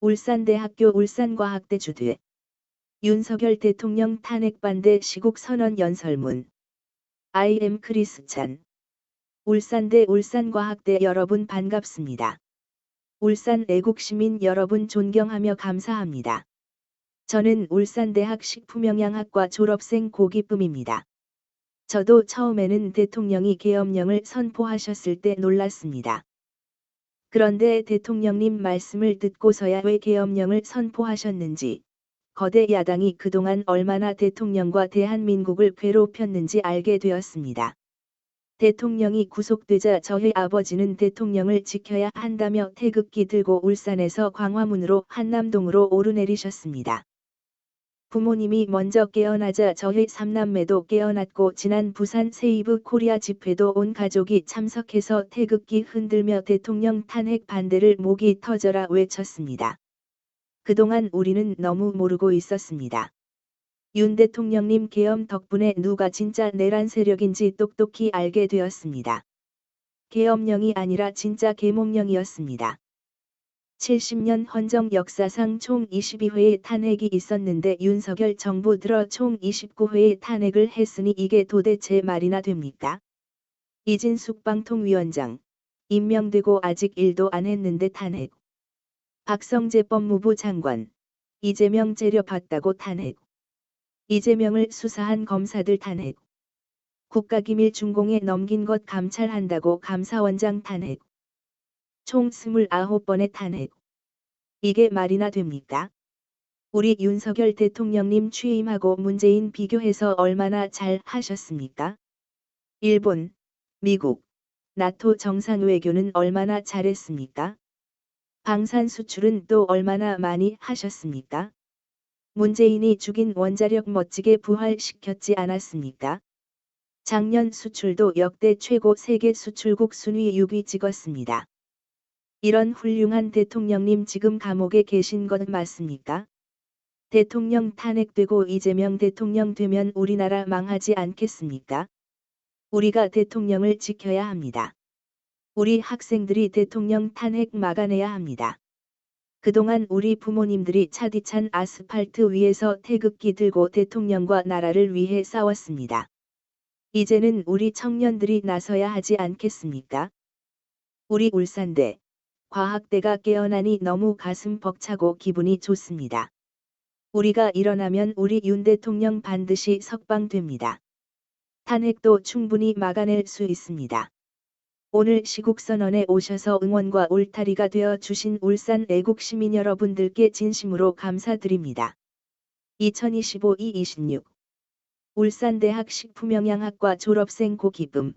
울산대학교 울산과학대 주대 윤석열 대통령 탄핵 반대 시국 선언 연설문 I.M. 크리스찬 울산대 울산과학대 여러분 반갑습니다. 울산 애국시민 여러분 존경하며 감사합니다. 저는 울산대학 식품영양학과 졸업생 고기쁨입니다. 저도 처음에는 대통령이 계엄령을 선포하셨을 때 놀랐습니다. 그런데 대통령님 말씀을 듣고서야 왜 계엄령을 선포하셨는지, 거대 야당이 그동안 얼마나 대통령과 대한민국을 괴롭혔는지 알게 되었습니다. 대통령이 구속되자 저희 아버지는 대통령을 지켜야 한다며 태극기 들고 울산에서 광화문으로 한남동으로 오르내리셨습니다. 부모님이 먼저 깨어나자 저희 삼남매도 깨어났고 지난 부산 세이브 코리아 집회도 온 가족이 참석해서 태극기 흔들며 대통령 탄핵 반대를 목이 터져라 외쳤습니다. 그동안 우리는 너무 모르고 있었습니다. 윤 대통령님 계엄 덕분에 누가 진짜 내란 세력인지 똑똑히 알게 되었습니다. 계엄령이 아니라 진짜 계몽령이었습니다. 70년 헌정 역사상 총 22회의 탄핵이 있었는데 윤석열 정부 들어 총 29회의 탄핵을 했으니 이게 도대체 말이나 됩니까? 이진숙 방통위원장. 임명되고 아직 일도 안 했는데 탄핵. 박성재 법무부 장관. 이재명 재려봤다고 탄핵. 이재명을 수사한 검사들 탄핵. 국가기밀 준공에 넘긴 것 감찰한다고 감사원장 탄핵. 총 29번의 탄핵. 이게 말이나 됩니까? 우리 윤석열 대통령님 취임하고 문재인 비교해서 얼마나 잘 하셨습니까? 일본, 미국, 나토 정상 외교는 얼마나 잘했습니까? 방산 수출은 또 얼마나 많이 하셨습니까? 문재인이 죽인 원자력 멋지게 부활시켰지 않았습니까? 작년 수출도 역대 최고 세계 수출국 순위 6위 찍었습니다. 이런 훌륭한 대통령님 지금 감옥에 계신 것 맞습니까? 대통령 탄핵되고 이재명 대통령 되면 우리나라 망하지 않겠습니까? 우리가 대통령을 지켜야 합니다. 우리 학생들이 대통령 탄핵 막아내야 합니다. 그동안 우리 부모님들이 차디찬 아스팔트 위에서 태극기 들고 대통령과 나라를 위해 싸웠습니다. 이제는 우리 청년들이 나서야 하지 않겠습니까? 우리 울산대, 과학대가 깨어나니 너무 가슴 벅차고 기분이 좋습니다. 우리가 일어나면 우리 윤 대통령 반드시 석방됩니다. 탄핵도 충분히 막아낼 수 있습니다. 오늘 시국선언에 오셔서 응원과 울타리가 되어 주신 울산 애국 시민 여러분들께 진심으로 감사드립니다. 2025-26 울산대학 식품영양학과 졸업생 고기쁨